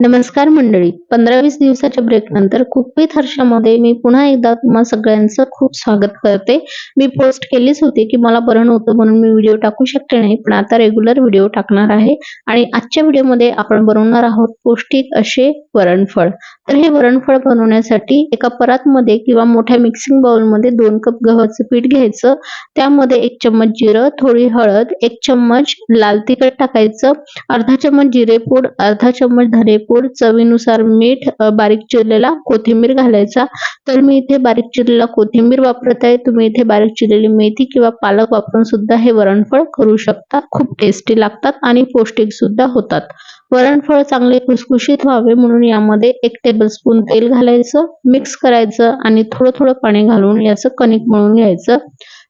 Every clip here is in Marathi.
नमस्कार मंडळी. पंधरा वीस दिवसाच्या ब्रेक नंतर कुकविथ हर्षामध्ये मी पुन्हा एकदा तुम्हा सगळ्यांचं खूप स्वागत करते. मी पोस्ट केलीच होती की मला बरं नव्हतं म्हणून मी व्हिडिओ टाकू शकते नाही पण आता रेग्युलर व्हिडिओ टाकणार आहे आणि आजच्या व्हिडिओमध्ये आपण बनवणार आहोत पौष्टिक असे वरणफळ. तर हे वरणफळ बनवण्यासाठी एका परातमध्ये किंवा मोठ्या मिक्सिंग बाउलमध्ये दोन कप गव्हाचं पीठ घ्यायचं. त्यामध्ये एक चम्मच जिरं थोडी हळद एक चम्मच लाल तिखट टाकायचं अर्धा चम्मच जिरेपूड अर्धा चम्मच धनेपूड चवीनुसार मीठ बारीक चिरलेला कोथिंबीर घालायचा. तर मी इथे बारीक चिरलेला कोथिंबीर वापरत आहे. तुम्ही इथे बारीक चिरलेली मेथी किंवा पालक वापरून सुद्धा हे वरणफळ करू शकता. खूप टेस्टी लागतात आणि पौष्टिक सुद्धा होतात. वरणफळ चांगले खुसखुशीत व्हावे म्हणून यामध्ये एक टेबलस्पून तेल घालायचं मिक्स करायचं आणि थोडं थोडं पाणी घालून याचं कणिक मळून घ्यायचं.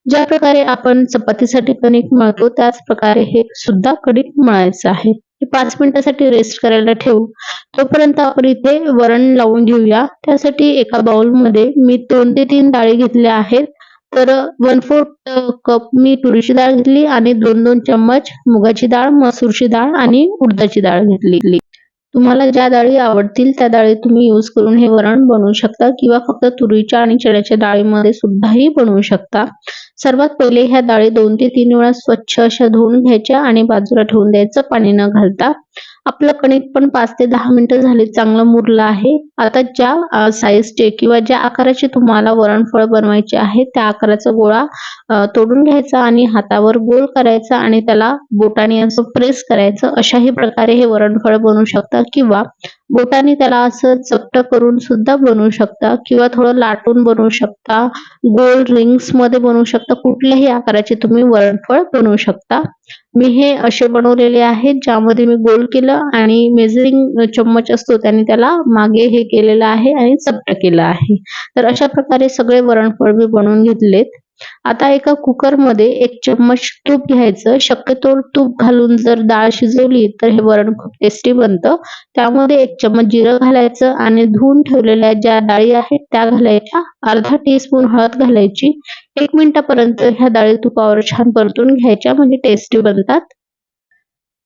ज्या प्रकारे आपण चपातीसाठी कणिक मळतो त्याच प्रकारे हे सुद्धा कणिक मळायचं आहे. पाच मिनिटासाठी रेस्ट करायला ठेवू. तोपर्यंत आपण इथे वरण लावून घेऊया. त्यासाठी एका बाउलमध्ये मी दोन ते तीन डाळी घेतल्या आहेत. तर वन फोर्थ कप मी तुरीची डाळ घेतली आणि दोन दोन चम्मच मुगाची डाळ मसूरची डाळ आणि उडदाची डाळ घेतली. तुम्हाला ज्या डाळी आवडतील त्या डाळी तुम्ही यूज करून हे वरण बनवू शकता किंवा फक्त तुरीच्या आणि चण्याच्या डाळीमध्ये सुद्धाही बनवू शकता. सर्वात पहिले ह्या डाळी दोन ते तीन वेळा स्वच्छ अशा धुवून घ्यायच्या आणि बाजूला ठेवून द्यायचं पाणी न घालता. आपलं कणिक पण पाच ते दहा मिनिटं झाली चांगलं मुरलं आहे. आता ज्या साईजचे किंवा ज्या आकाराचे तुम्हाला वरणफळ बनवायचे आहे त्या आकाराचा गोळा तोडून घ्यायचा आणि हातावर गोल करायचा आणि त्याला बोटाने असं प्रेस करायचं अशाही प्रकारे हे वरणफळ बनवू शकता. किंवा बोटाने त्याला असं चपट करून सुद्धा बनवू शकता किंवा थोडं लाटून बनवू शकता. गोल रिंग्समध्ये बनवू शकता. कुठल्याही आकाराचे तुम्ही वरणफळ बनवू शकता. मी हे असे बनवलेले आहेत ज्यामध्ये मी गोल केलं आणि मेजरिंग चम्मच असतो त्याने त्याला मागे हे केलेलं आहे आणि चपट केलं आहे. तर अशा प्रकारे सगळे वरणफळ मी बनवून घेतलेत. आता एका कुकरमध्ये एक चम्मच तूप घ्यायचं. शक्यतो तूप घालून जर डाळ शिजवली तर हे वरण खूप टेस्टी बनतं. त्यामध्ये एक चम्मच जिरं घालायचं आणि धुवून ठेवलेल्या ज्या डाळी आहेत त्या घालायच्या. अर्धा टीस्पून हळद घालायची. एक मिनिटापर्यंत ह्या डाळी तुपावर छान परतून घ्यायच्या म्हणजे टेस्टी बनतात.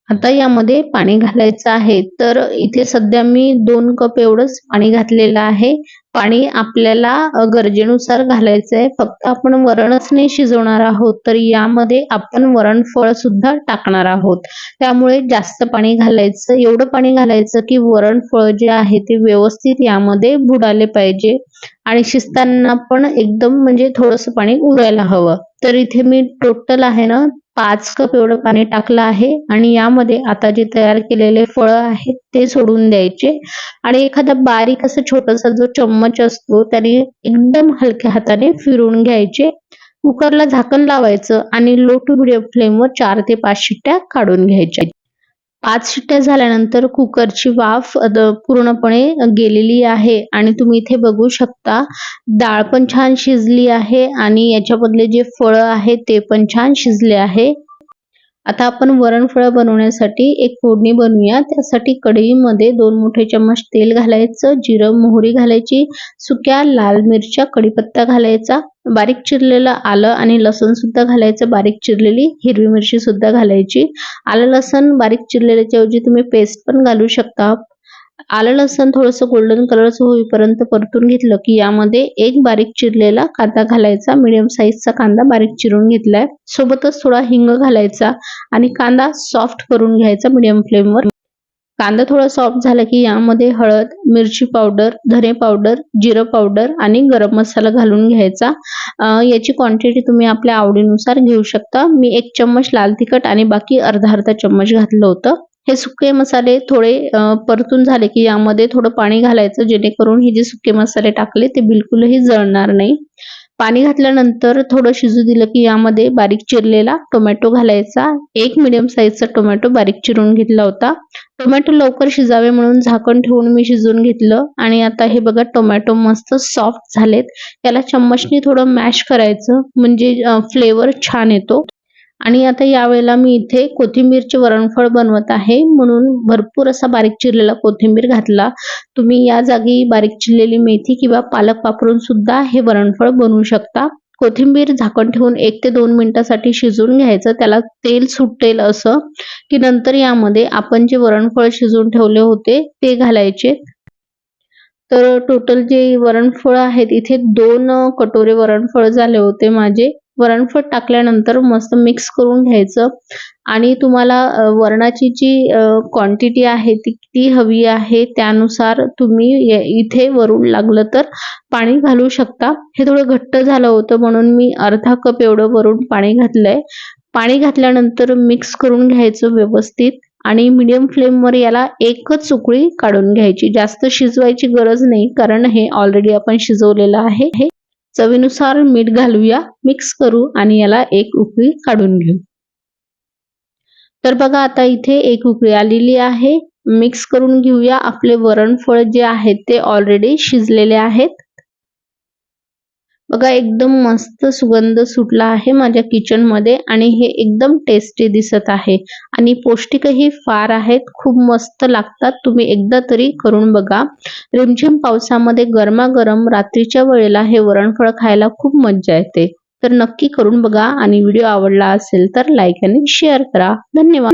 आता यामध्ये पाणी घालायचं आहे. तर इथे सध्या मी दोन कप एवढंच पाणी घातलेलं आहे. पाणी आपल्याला गरजेनुसार घालायचं आहे फक्त आपण वरणच नाही शिजवणार आहोत तर यामध्ये आपण वरण फळ सुद्धा टाकणार आहोत. त्यामुळे जास्त पाणी घालायचं एवढं पाणी घालायचं की वरण फळ जे आहे ते व्यवस्थित यामध्ये बुडाले पाहिजे. आणि शिजताना पण एकदम म्हणजे थोडस पाणी उरायला हवं. तर इथे मी टोटल आहे ना पाच कप एवढं पाणी टाकलं आहे आणि यामध्ये आता जे तयार केलेले फळ आहेत ते सोडून द्यायचे. आणि एखादा बारीक असं छोटासा जो चम्मच असतो त्याने एकदम हलक्या हाताने फिरून घ्यायचे. कुकरला झाकण लावायचं आणि लो टू मिडियम फ्लेमवर चार ते पाच शिट्ट्या काढून घ्यायच्या. पाच शिट्ट्या झाल्यानंतर कुकरची वाफ पूर्णपणे गेलेली आहे आणि तुम्ही इथे बघू शकता डाळ पण छान शिजली आहे आणि याच्यामधले जे फळं आहे ते पण छान शिजले आहे. आता आपण वरणफळं बनवण्यासाठी एक फोडणी बनवूया. त्यासाठी कढईमध्ये दोन मोठे चम्मच तेल घालायचं जिरं मोहरी घालायची सुक्या लाल मिरच्या कढीपत्ता घालायचा बारीक चिरलेलं आलं आणि लसूण सुद्धा घालायचं बारीक चिरलेली हिरवी मिरची सुद्धा घालायची. आलं लसूण बारीक चिरलेल्याच्या ऐवजी तुम्ही पेस्ट पण घालू शकता. आलं लसण थोडस गोल्डन कलरचं होईपर्यंत परतून घेतलं की यामध्ये एक बारीक चिरलेला कांदा घालायचा. मिडियम साईजचा कांदा बारीक चिरून घेतलाय. सोबतच थोडा हिंग घालायचा आणि कांदा सॉफ्ट करून घ्यायचा मिडियम फ्लेमवर कांदा थोडा सॉफ्ट झाला की यामध्ये हळद मिरची पावडर धने पावडर जिरं पावडर आणि गरम मसाला घालून घ्यायचा. याची क्वांटिटी तुम्ही आपल्या आवडीनुसार घेऊ शकता. मी एक चम्मच लाल तिखट आणि बाकी अर्धा अर्धा चम्मच घातलं होतं. हे सुके मसाले थोडे परतून झाले की यामध्ये थोडं पाणी घालायचं जेणेकरून हे जे सुके मसाले टाकले ते बिलकुलही जळणार नाही. पाणी घातल्यानंतर थोडं शिजू दिलं की यामध्ये बारीक चिरलेला टोमॅटो घालायचा. एक मिडियम साईजचा टोमॅटो बारीक चिरून घेतला होता. टोमॅटो लवकर शिजावे म्हणून झाकण ठेवून मी शिजवून घेतलं. आणि आता हे बघा टोमॅटो मस्त सॉफ्ट झालेत. याला चम्मचनी थोडं मॅश करायचं. म्हणजे फ्लेवर छान येतो. आणि आता यावेळेला मी इथे कोथिंबीरचे वरणफळ बनवत आहे. म्हणून भरपूर असा बारीक चिरलेला कोथिंबीर घातला. तुम्ही या जागी बारीक चिरलेली मेथी किंवा पालक वापरून सुद्धा हे वरणफळ बनवू शकता. कोथिंबीर झाकण ठेवून एक ते दोन मिनिटासाठी शिजवून घ्यायचं. त्याला तेल सुटेल असं की नंतर यामध्ये आपण जे वरणफळ शिजवून ठेवले होते ते घालायचे. तर टोटल जे वरणफळ आहेत इथे दोन कटोरे वरणफळ झाले होते माझे. वरणफट टाकल्यानंतर मस्त मिक्स करून घ्यायचं. आणि तुम्हाला वरणाची जी क्वांटिटी आहे ती किती हवी आहे त्यानुसार तुम्ही इथे वरून लागलं तर पाणी घालू शकता. हे थोडं घट्ट झालं होतं म्हणून मी अर्धा कप एवढं वरून पाणी घातलंय. पाणी घातल्यानंतर मिक्स करून घ्यायचं व्यवस्थित. आणि मिडियम फ्लेमवर याला एकच उकळी काढून घ्यायची. जास्त शिजवायची गरज नाही कारण हे ऑलरेडी आपण शिजवलेलं आहे. हे चवीनुसार मीठ घालूया. मिक्स करू आणि याला एक उकळी काढून घेऊ. तर बघा आता इथे एक उकळी आलेली आहे. मिक्स करून घेऊया. आपले वरणफळ जे आहेत ते ऑलरेडी शिजलेले आहेत. बघा एकदम मस्त सुगंध सुटला आहे माझ्या किचनमध्ये आणि हे एकदम टेस्टी दिसत आहे. आणि पौष्टिकही फार आहेत खूप मस्त लागतात. तुम्ही एकदा तरी करून बघा. रिमझिम पावसामध्ये गरमागरम रात्रीच्या वेळेला हे वरणफळ खायला खूप मज्जा येते. तर नक्की करून बघा आणि व्हिडिओ आवडला असेल तर लाईक आणि शेअर करा. धन्यवाद.